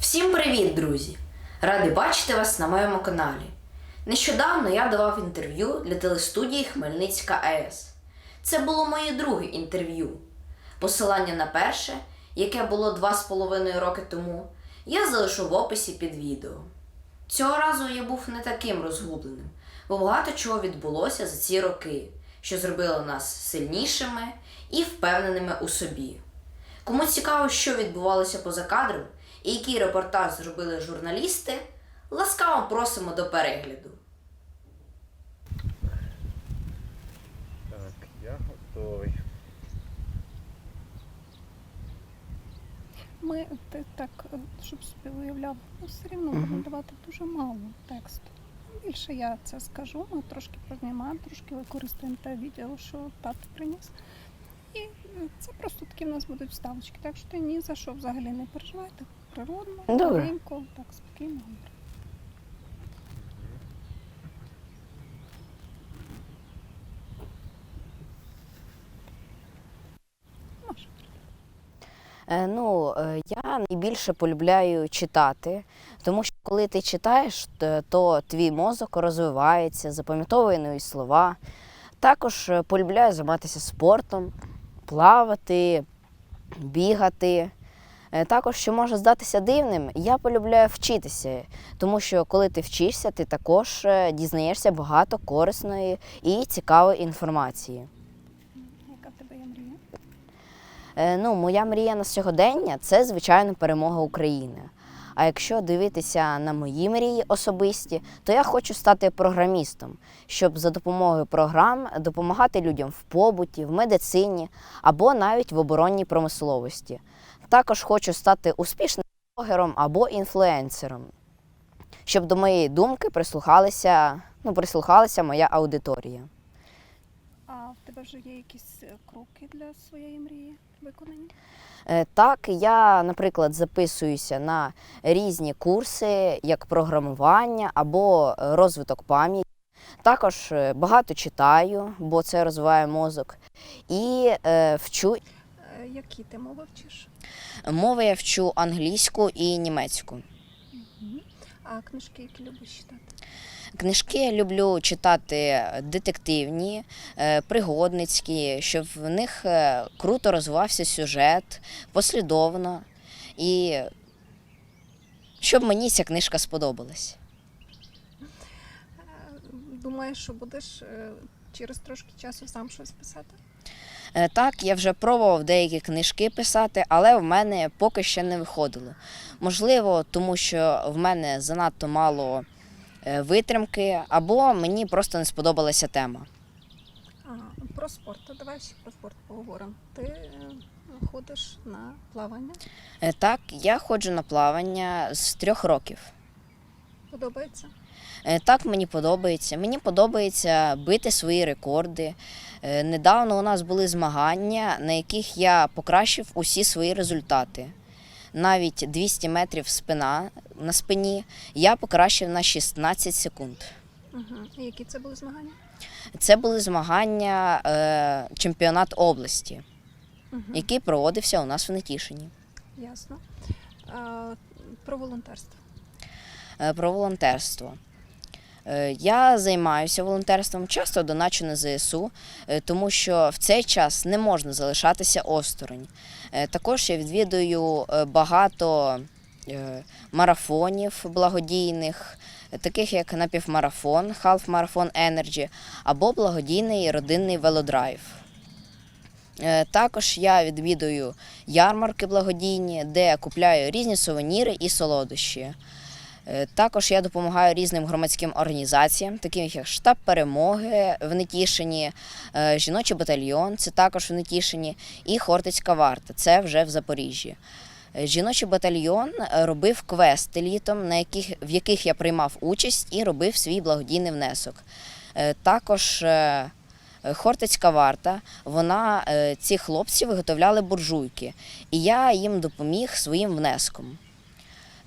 Всім привіт, друзі! Радий бачити вас на моєму каналі. Нещодавно я давав інтерв'ю для телестудії Хмельницька АЕС. Це було моє друге інтерв'ю. Посилання на перше, яке було два з половиною роки тому, я залишу в описі під відео. Цього разу я був не таким розгубленим, бо багато чого відбулося за ці роки, що зробило нас сильнішими і впевненими у собі. Кому цікаво, що відбувалося поза кадром і який репортаж зробили журналісти, ласкаво просимо до перегляду. Так, я готовий. Ми ти так, е, щоб собі уявляв, ну, все рівно Мгм. будемо давати дуже мало тексту. Більше я це скажу, ми трошки познімаємо, трошки використаємо те відео, що тато приніс. І е, це просто такі в нас будуть вставочки. Так що ти ні за що взагалі не переживайте. Природно, тихенько, так спокійно. Е, Ну, е, я найбільше полюбляю читати, тому що коли ти читаєш, то твій мозок розвивається, запам'ятовує нові слова. Також е, полюбляю займатися спортом, плавати, бігати. Е, Також, що може здатися дивним, я полюбляю вчитися, тому що коли ти вчишся, ти також е, дізнаєшся багато корисної і цікавої інформації. Яка в тебе є мрія? Е, Ну, моя мрія на сьогодення це, звичайно, перемога України. А якщо дивитися на мої мрії особисті, то я хочу стати програмістом, щоб за допомогою програм допомагати людям в побуті, в медицині або навіть в оборонній промисловості. Також хочу стати успішним блогером або інфлюенсером, щоб до моєї думки прислухалися, ну, прислухалася моя аудиторія. А в тебе вже є якісь е, кроки для своєї мрії виконані? Е, Так, я, наприклад, записуюся на різні курси, як програмування або розвиток пам'яті. Також е, багато читаю, бо це розвиває мозок. І е, вчу Які ти мови вчиш? Мови я вчу англійську і німецьку. А книжки, які любиш читати? Книжки я люблю читати детективні, е, пригодницькі, щоб в них е, круто розвивався сюжет, послідовно, і щоб мені ця книжка сподобалась. Думаєш, що будеш е, через трошки часу сам щось писати? Е, Так, я вже пробував деякі книжки писати, але в мене поки ще не виходило. Можливо, тому що в мене занадто мало е, витримки, або мені просто не сподобалася тема. А, про спорт. Давай ще про спорт поговоримо. Ти е, ходиш на плавання. Так, я ходжу на плавання з трьох років. Подобається? Так, мені подобається. Мені подобається бити свої рекорди. Е, Недавно у нас були змагання, на яких я покращив усі свої результати. Навіть 200 метрів спина на спині я покращив на 16 секунд. Угу. І які це були змагання? Це були змагання е, чемпіонат області, Угу. який проводився у нас в Нетішині. Ясно. А, про волонтерство. Е, про волонтерство. Е, Я займаюся волонтерством, часто доначу на ЗСУ, е, тому що в цей час не можна залишатися осторонь. Е, Також я відвідую багато марафонів благодійних, таких як напівмарафон, Marathon Energy або благодійний родинний велодрайв. Також я відвідую ярмарки благодійні, де купляю різні сувеніри і солодощі. Е, Також я допомагаю різним громадським організаціям, таким як штаб перемоги в Нетішині, е, жіночий батальйон, це також в Нетішині, і Хортицька варта, це вже в Запоріжжі. Е, Жіночий батальйон робив квести літом, на яких, в яких я приймав участь і робив свій благодійний внесок. Також Хортицька варта, вона, ці хлопці виготовляли буржуйки, і я їм допоміг своїм внеском.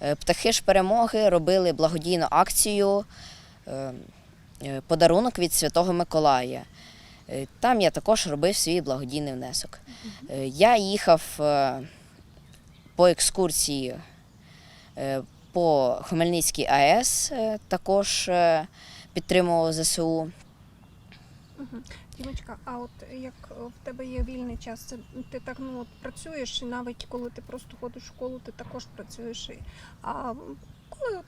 Е, Птахи ж перемоги робили благодійну акцію е, е, подарунок від Святого Миколая. Там я також робив свій благодійний внесок. Я їхав по екскурсії По Хмельницькій АЕС також підтримував ЗСУ. Дімочка, а от як в тебе є вільний час, це ти так ну от працюєш, і навіть коли ти просто ходиш в школу, ти також працюєш. І, а коли от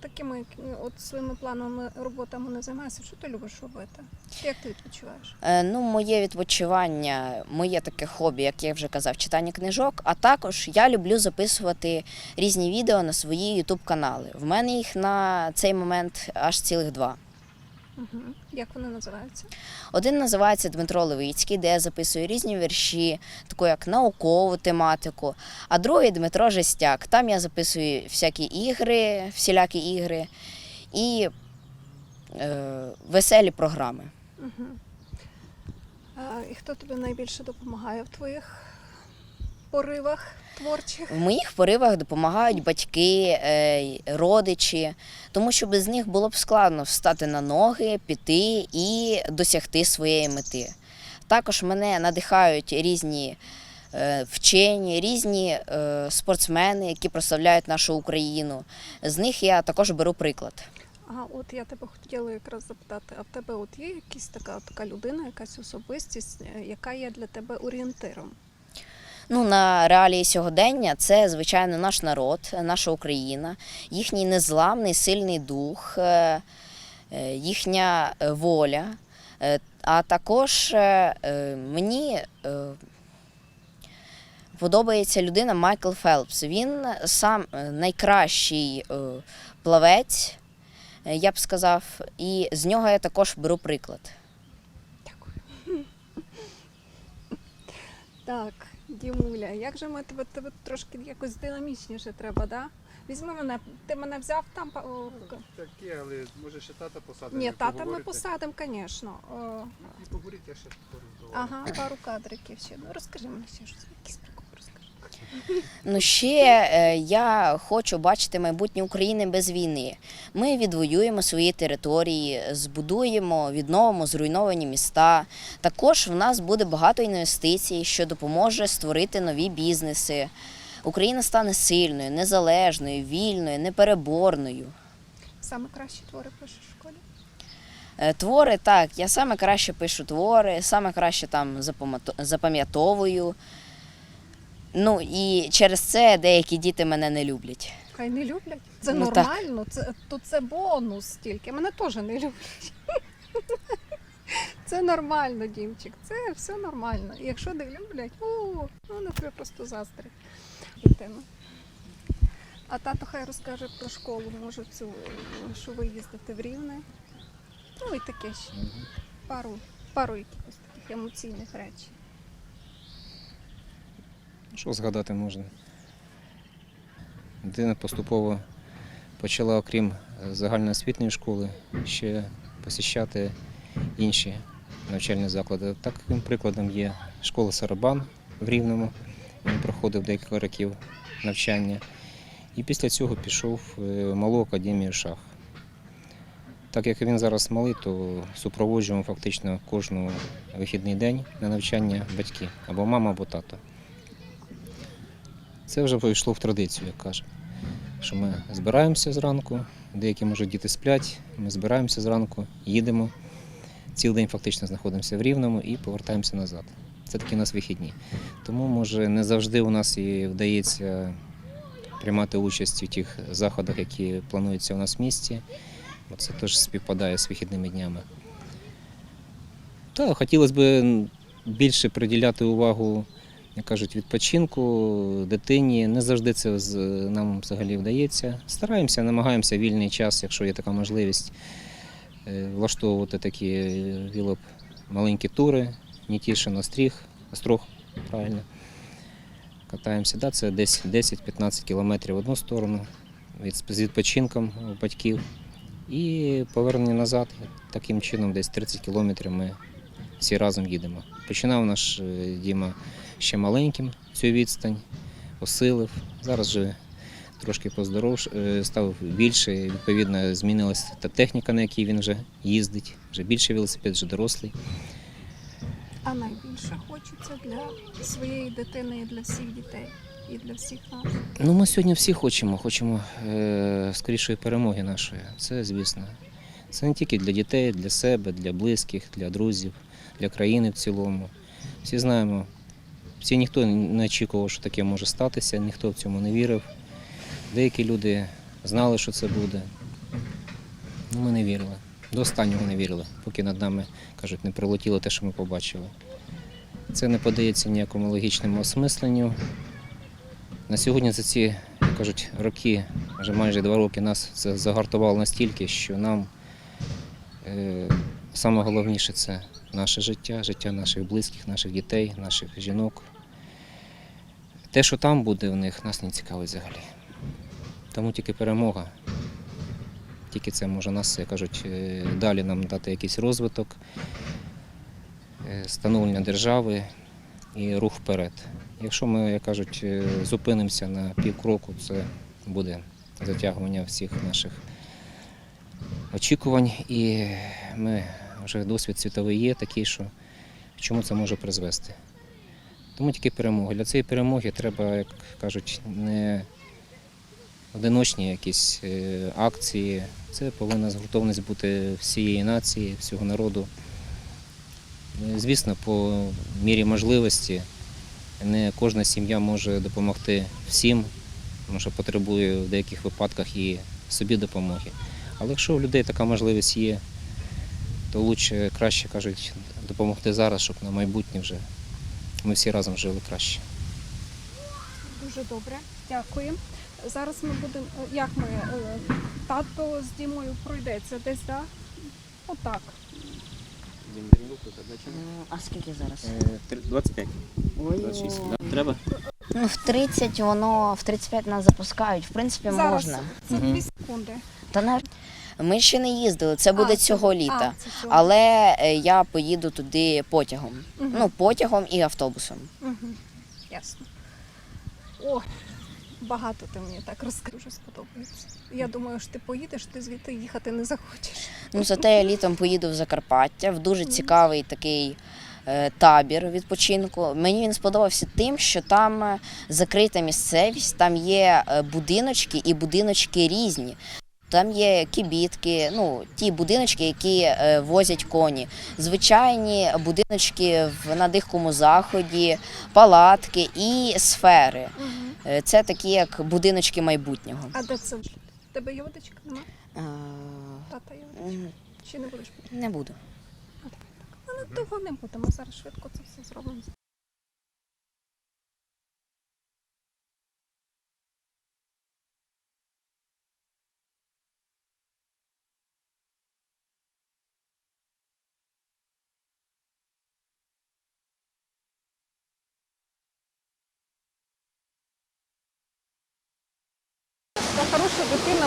такими от своїми плановими роботами не займаєшся, що ти любиш робити? Як ти відпочиваєш? Е, Ну, моє відпочивання, моє таке хобі, як я вже казав, читання книжок. А також я люблю записувати різні відео на свої ютуб канали. В мене їх на цей момент аж цілих два. Угу. Як вони називаються? Один називається Дмитро Левицький, де я записую різні вірші, таку як наукову тематику. А другий Дмитро Жестяк. Там я записую всякі ігри, всілякі ігри і е, веселі програми. Угу. А, і хто тобі найбільше допомагає в твоїх поривах творчих? В моїх поривах допомагають батьки, е, родичі, тому що без них було б складно встати на ноги, піти і досягти своєї мети. Також мене надихають різні е, вчені, різні е, спортсмени, які прославляють нашу Україну. З них я також беру приклад. А от я тебе хотіла якраз запитати, а в тебе от є якась така, така людина, якась особистість, яка є для тебе орієнтиром? Ну, на реалії сьогодення це, звичайно, наш народ, наша Україна, їхній незламний сильний дух, е, е, їхня е, воля. А також мені подобається людина Майкл Фелпс. Він сам найкращий плавець, я б сказав, і з нього я також беру приклад. Дякую. Так, Дімуля, як же ми тебе, тебе трошки якось динамічніше треба, да? Візьми мене, ти мене взяв там. о, к- Таке, але може ще тата посадимо. Ні, тата ми посадимо, звісно. І поговорити я ще порозговорю. Ага, пару кадриків ще. Ну розкажи мені ще щось, розкажи. Ну, ще е, я хочу бачити майбутнє України без війни. Ми відвоюємо свої території, збудуємо, відновимо зруйновані міста. Також в нас буде багато інвестицій, що допоможе створити нові бізнеси. Україна стане сильною, незалежною, вільною, непереборною. Саме кращі твори пишеш в школі? Е, Твори так, я саме краще пишу твори, саме краще там запам'ято- запам'ятовую. Ну і через це деякі діти мене не люблять. Хай не люблять. Це Ну, так. нормально, це, то це бонус тільки. Мене теж не люблять. Це нормально, Дімчик, це все нормально. І якщо не люблять, о, ну вони тебе просто заздрять. А тато хай розкаже про школу, може, цю, що ви їздите в Рівне. Ну і таке ще. Пару, пару якихось таких емоційних речей. Що згадати можна? Дитина поступово почала, окрім е, загальноосвітньої школи, ще посіщати інші навчальні заклади. Таким прикладом є школа Сарабан в Рівному. Він проходив декілька років навчання. І після цього пішов в малу академію шах. Так як він зараз малий, то супроводжуємо фактично кожного вихідний день на навчання батьки або мама, або тато. Це вже вийшло в традицію, як кажемо. Що ми збираємося зранку, деякі може діти сплять, ми збираємося зранку, їдемо. Цілий день фактично знаходимося в Рівному і повертаємося назад. Це такі у нас вихідні. Тому, може, не завжди у нас і вдається приймати участь у тих заходах, які плануються у нас в місті. Це теж співпадає з вихідними днями. Та хотілося б більше приділяти увагу як кажуть, відпочинку дитині. Не завжди це нам взагалі вдається. Стараємося, намагаємося вільний час, якщо є така можливість, е, влаштовувати такі е, вілоп маленькі тури, Нітішин, Остріг, Острог, правильно. Катаємося. Да, це десь 10-15 кілометрів в одну сторону з відпочинком у батьків. І повернення назад. Таким чином, десь 30 кілометрів ми всі разом їдемо. Починав наш е, Діма ще маленьким цю відстань, осилив. Зараз вже трошки поздоровш, е, став більше, відповідно, змінилася та техніка, на якій він вже їздить, вже більше велосипед, вже дорослий. А найбільше хочеться для своєї дитини і для всіх дітей. і для всіх нас. Ну, ми сьогодні всі хочемо, хочемо е, скорішої перемоги нашої. Це звісно. Це не тільки для дітей, для себе, для близьких, для друзів, для країни в цілому. Всі знаємо, всі ніхто не очікував, що таке може статися, ніхто в цьому не вірив. Деякі люди знали, що це буде. Ну, ми не вірили. До останнього не вірили, поки над нами, кажуть, не прилетіло те, що ми побачили. Це не подається ніякому логічному осмисленню. На сьогодні за ці, кажуть, роки, вже майже два роки, нас це загартувало настільки, що нам е, саме головніше це наше життя, життя наших близьких, наших дітей, наших жінок. Те, що там буде в них, нас не цікавить взагалі. Тому тільки перемога. Тільки це може нас, як кажуть, е, далі нам дати якийсь розвиток, е, становлення держави і рух вперед. Якщо ми, як кажуть, е, зупинимося на півкроку, це буде затягування всіх наших очікувань. І ми вже досвід світовий є такий, що чому це може призвести. Тому тільки перемога. Для цієї перемоги треба, як кажуть, не одиночні якісь е, акції. Це повинна згуртованість бути всієї нації, всього народу. Е, Звісно, по мірі можливості не кожна сім'я може допомогти всім, тому що потребує в деяких випадках і собі допомоги. Але якщо у людей така можливість є, то лучше, краще кажуть, допомогти зараз, щоб на майбутнє вже ми всі разом жили краще. Дуже добре, дякую. Зараз ми будемо, е, як ми, е, тато з Дімою пройдеться десь, так? Отак. А скільки зараз? 25. Ой, 26. Треба? Ну, в 30 воно, в 35 нас запускають. В принципі, Зараз можна. це Мгм. дві секунди. Та на... Ми ще не їздили, це буде А, цього це- літа. а, це цього. Але е, я поїду туди потягом. Мгм. Ну, потягом і автобусом. Угу. Ясно. О, багато ти мені так розкажи, дуже сподобається. Я думаю, що ти поїдеш, ти звідти їхати не захочеш. Ну, зате я літом поїду в Закарпаття, в дуже цікавий такий е, табір відпочинку. Мені він сподобався тим, що там е, закрита місцевість, там є будиночки і будиночки різні. Там є кібітки, ну ті будиночки, які е, возять коні, звичайні будиночки в на дикому заході, палатки і сфери. Е, Це такі як будиночки майбутнього. А де це? Тебе є водичка? Нема? Тата є водичка? Чи не будеш? Не буду. Ну, довго не будемо, зараз швидко це все зробимо. Хороша дитина,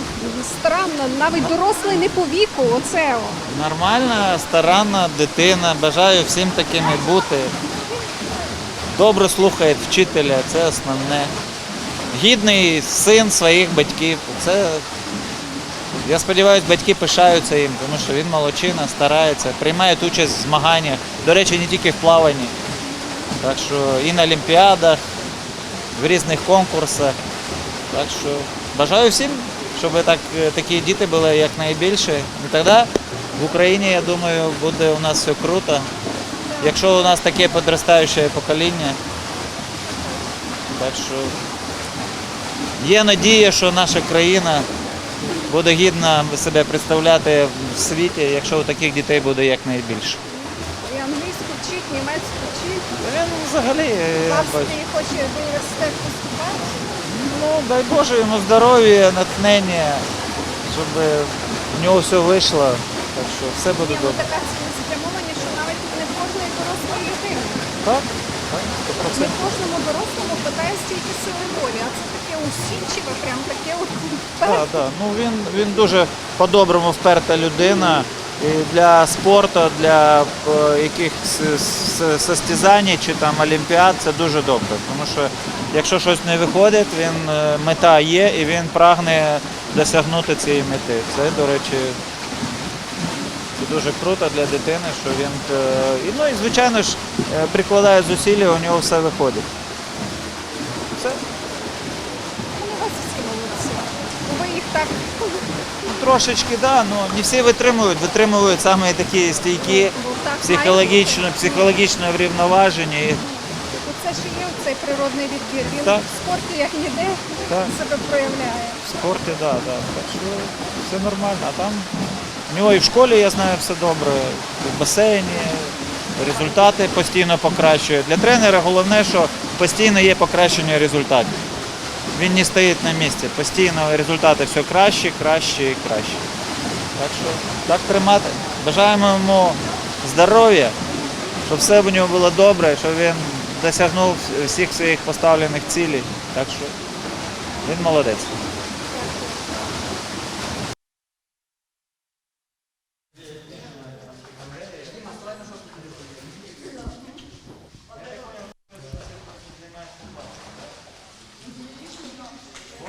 старанна, навіть дорослий не по віку, оце. Нормальна, старанна дитина. Бажаю всім такими бути. Добре слухає вчителя, це основне. Гідний син своїх батьків. Це, я сподіваюся, батьки пишаються їм, тому що він молодчина, старається, приймає участь в змаганнях. До речі, не тільки в плаванні. Так що і на Олімпіадах, в різних конкурсах. Так що бажаю всім, щоб так, такі діти були якнайбільше. І тоді в Україні, я думаю, буде у нас все круто. Якщо у нас таке підростаюче покоління. Так що є надія, що наша країна буде гідно себе представляти в світі, якщо у таких дітей буде якнайбільше. І англійську вчить, німецьку вчить. Він взагалі, В я хоче в університет поступати. Ну дай Боже йому здоров'я, натхнення, щоб в нього все вийшло. Так що все буде добре. така що навіть не кожної дорослої людини. Так, так, Не кожному дорослому питає стільки сили волі, а це таке усідчиве, прям таке от Так, так. Ну він, він дуже по-доброму вперта людина. І для спорту, для е, якихось состязань чи там олімпіад це дуже добре. Тому що Якщо щось не виходить, він е, мета є і він прагне досягнути цієї мети. Це, до речі, це дуже круто для дитини, що він е, і, ну, і звичайно ж е, прикладає зусилля, у нього все виходить. Все. Ви їх так. Трошечки, да, але не всі витримують, витримують саме такі стійкі, ну, психологічно, психологічно врівноважені бути. Це є цей природний відбір. Він Так. в спорті як ніде Так. себе проявляє. В спорті, да, да. Так що все нормально. А там в нього і в школі, я знаю, все добре, і в басейні, результати постійно покращує. Для тренера головне, що постійно є покращення результатів. Він не стоїть на місці. Постійно результати все краще, краще і краще. Так що так тримати. Бажаємо йому здоров'я, щоб все в нього було добре, щоб він досягнув всіх своїх поставлених цілей. Так що він молодець.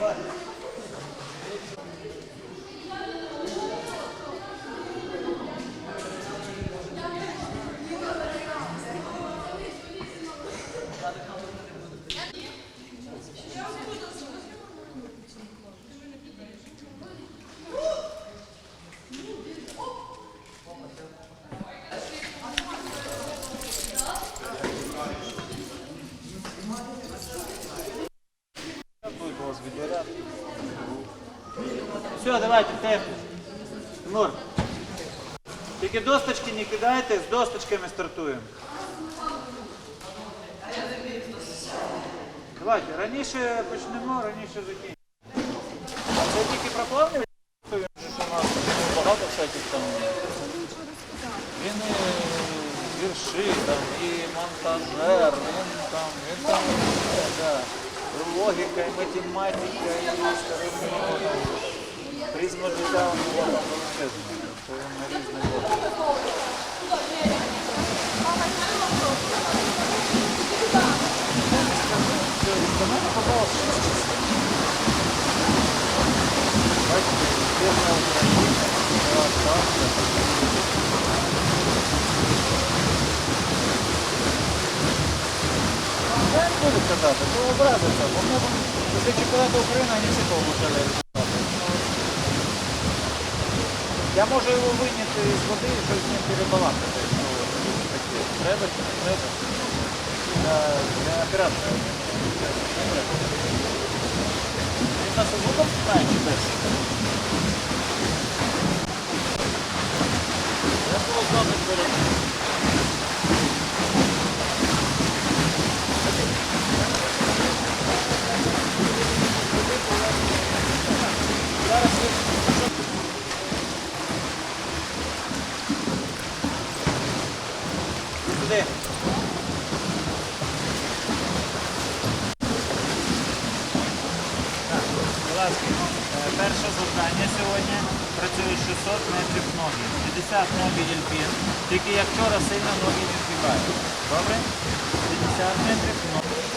Все, давайте, темп. Тимур. Тільки досточки не кидайте, з досточками стартуємо. Давайте, раніше почнемо, раніше закінчимо. Це тільки про що у нас багато всяких там. Він і вірші, там, і монтажер, він там, він там, да. Логіка, і математика, і історія. Призма життя нього там величезна. Це на різний. До мене попалося. Бачите, бідна Україна, була. Я не буду казати, то образиться, бо ми після чемпіонату України вони всі получали результати. Я можу його вийняти з води і щось з ним перебалакати. Треба чи не треба? Для, операції. Він нас звуком знає чи без? Я було знати перед. Зараз ви Сюди. Так, будь ласка, е, перше завдання сьогодні працює 600 метрів ноги. 50 ноги ельпін. Тільки як вчора сильно ноги не збігають. Добре? 50 метрів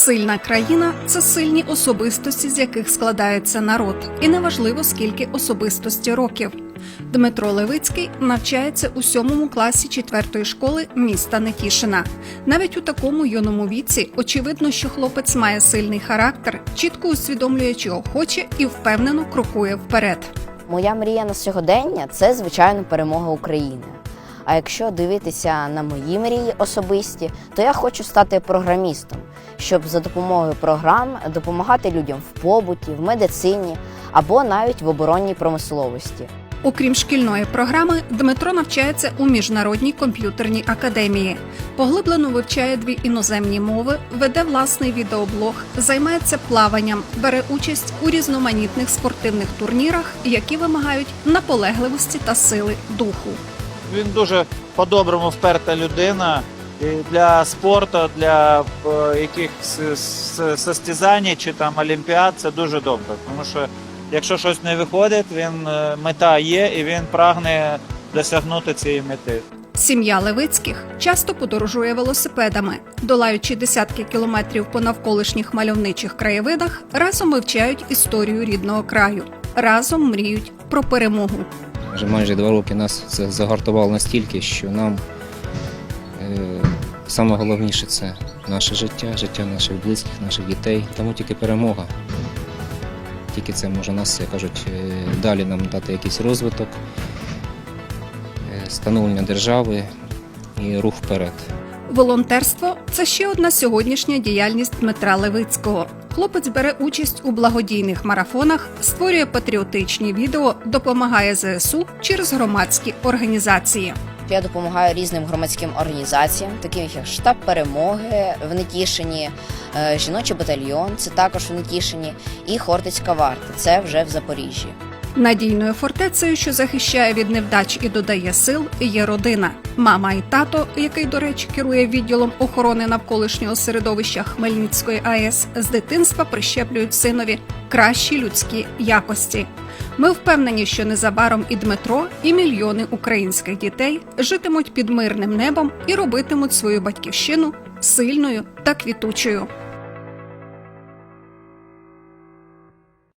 Сильна країна це сильні особистості, з яких складається народ, і неважливо скільки особистості років. Дмитро Левицький навчається у сьомому класі четвертої школи міста Нетішина. Навіть у такому юному віці очевидно, що хлопець має сильний характер, чітко усвідомлює, чого хоче, і впевнено крокує вперед. Моя мрія на сьогодення це, звичайно, перемога України. А якщо дивитися на мої мрії особисті, то я хочу стати програмістом, щоб за допомогою програм допомагати людям в побуті, в медицині або навіть в оборонній промисловості. Окрім шкільної програми, Дмитро навчається у міжнародній комп'ютерній академії. Поглиблено вивчає дві іноземні мови, веде власний відеоблог, займається плаванням, бере участь у різноманітних спортивних турнірах, які вимагають наполегливості та сили духу. Він дуже по-доброму вперта людина. І для спорту, для е, якихось состязань чи там олімпіад це дуже добре. Тому що якщо щось не виходить, він е, мета є і він прагне досягнути цієї мети. Сім'я Левицьких часто подорожує велосипедами, долаючи десятки кілометрів по навколишніх мальовничих краєвидах, разом вивчають історію рідного краю, разом мріють про перемогу. Вже майже два роки нас це загартувало настільки, що нам е, саме головніше це наше життя, життя наших близьких, наших дітей. Тому тільки перемога. Тільки це може нас, як кажуть, е, далі нам дати якийсь розвиток, е, становлення держави і рух вперед. Волонтерство це ще одна сьогоднішня діяльність Дмитра Левицького. Хлопець бере участь у благодійних марафонах, створює патріотичні відео, допомагає ЗСУ через громадські організації. Я допомагаю різним громадським організаціям, таким як штаб перемоги в Нетішині, е, жіночий батальйон, це також в Нетішині, і Хортицька варта, це вже в Запоріжжі. Надійною фортецею, що захищає від невдач і додає сил, є родина. Мама і тато, який, до речі, керує відділом охорони навколишнього середовища Хмельницької АЕС, з дитинства прищеплюють синові кращі людські якості. Ми впевнені, що незабаром і Дмитро, і мільйони українських дітей житимуть під мирним небом і робитимуть свою батьківщину сильною та квітучою.